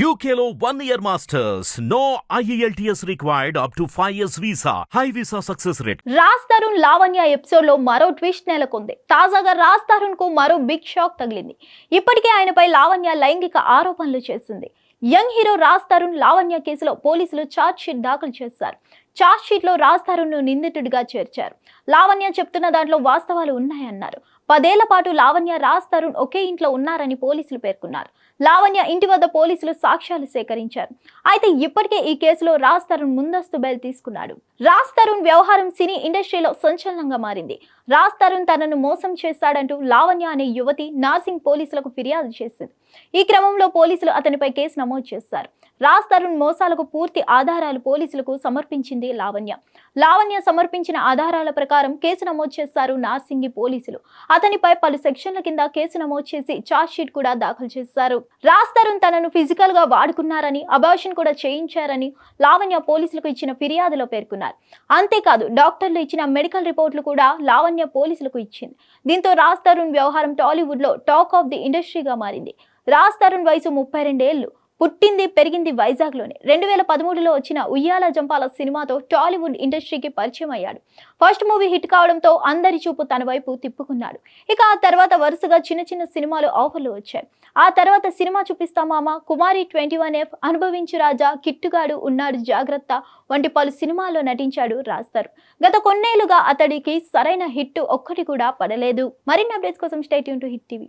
యూకేలో one year masters no IELTS required up to five years visa high visa success rate Raj Tarun Lavanya ఎపిసోడ్లో మరో twist నెలకొంది. తాజాగా రాజ్ తరుణ్కు మరో big shock తగిలింది. ఇప్పటికే ఆయనపై లావణ్య లైంగిక ఆరోపణలు చేసింది. యంగ్ హీరో రాజ్ తరుణ్ లావణ్య కేసులో పోలీసులు ఛార్జ్ షీట్ దాఖలు చేశారు. ఛార్జ్ షీట్లో రాజ్ తరుణ్ను నిందితుడిగా చేర్చారు. లావణ్య చెప్తున్న దాంట్లో వాస్తవాలు ఉన్నాయన్నారు. పదేళ్ళ పాటు లావణ్య రాజ్ తరుణ్ ఒకే ఇంట్లో ఉన్నారని పోలీసులు పేర్కొన్నారు. లావణ్య ఇంటి వద్ద పోలీసులు సాక్ష్యాలు సేకరించారు. అయితే ఇప్పటికే ఈ కేసులో రాజ్ తరుణ్ ముందస్తు బెయిల్ తీసుకున్నాడు. రాజ్ తరుణ్ వ్యవహారం సినీ ఇండస్ట్రీలో సంచలనంగా మారింది. రాజ్ తరుణ్ తనను మోసం చేస్తాడంటూ లావణ్య అనే యువతి నార్సింగ్ పోలీసులకు ఫిర్యాదు చేసింది. ఈ క్రమంలో పోలీసులు అతనిపై కేసు నమోదు చేశారు. రాజ్ తరుణ్ మోసాలకు పూర్తి ఆధారాలు పోలీసులకు సమర్పించింది లావణ్య. లావణ్య సమర్పించిన ఆధారాల ప్రకారం కేసు నమోదు చేశారు నార్సింగి పోలీసులు. అతనిపై పలు సెక్షన్ల కింద కేసు నమోదు చేసి ఛార్జ్ షీట్ కూడా దాఖలు చేశారు. రాజ్ తరుణ్ తనను ఫిజికల్గా వాడుకున్నారని అబార్షన్ కూడా చేయించారని లావణ్య పోలీసులకు ఇచ్చిన ఫిర్యాదులో పేర్కొన్నారు. అంతేకాదు డాక్టర్లు ఇచ్చిన మెడికల్ రిపోర్ట్లు కూడా లావణ్య పోలీసులకు ఇచ్చింది. దీంతో రాజ్ తరుణ్ వ్యవహారం టాలీవుడ్లో టాక్ ఆఫ్ ది ఇండస్ట్రీగా మారింది. రాజ్ తరుణ్ వయసు ముప్పై రెండేళ్ళు పుట్టింది పెరిగింది వైజాగ్లోనే. రెండు వేల పదమూడులో వచ్చిన ఉయ్యాల జంపాల సినిమాతో టాలీవుడ్ ఇండస్ట్రీకి పరిచయం అయ్యాడు. ఫస్ట్ మూవీ హిట్ కావడంతో అందరి చూపు తన వైపు తిప్పుకున్నాడు. ఇక ఆ తర్వాత వరుసగా చిన్న చిన్న సినిమాలు ఆఫర్లు వచ్చాయి. ఆ తర్వాత సినిమా చూపిస్తా మామ కుమారి twenty one F Anubhavinchu Raja కిట్టుగాడు ఉన్నాడు జాగ్రత్త వంటి పలు సినిమాల్లో నటించాడు రాస్తారు గత కొన్నేళ్ళుగా అతడికి సరైన హిట్ ఒక్కటి కూడా పడలేదు. మరిన్ని అప్డేట్స్ కోసం stay tuned to Hit TV.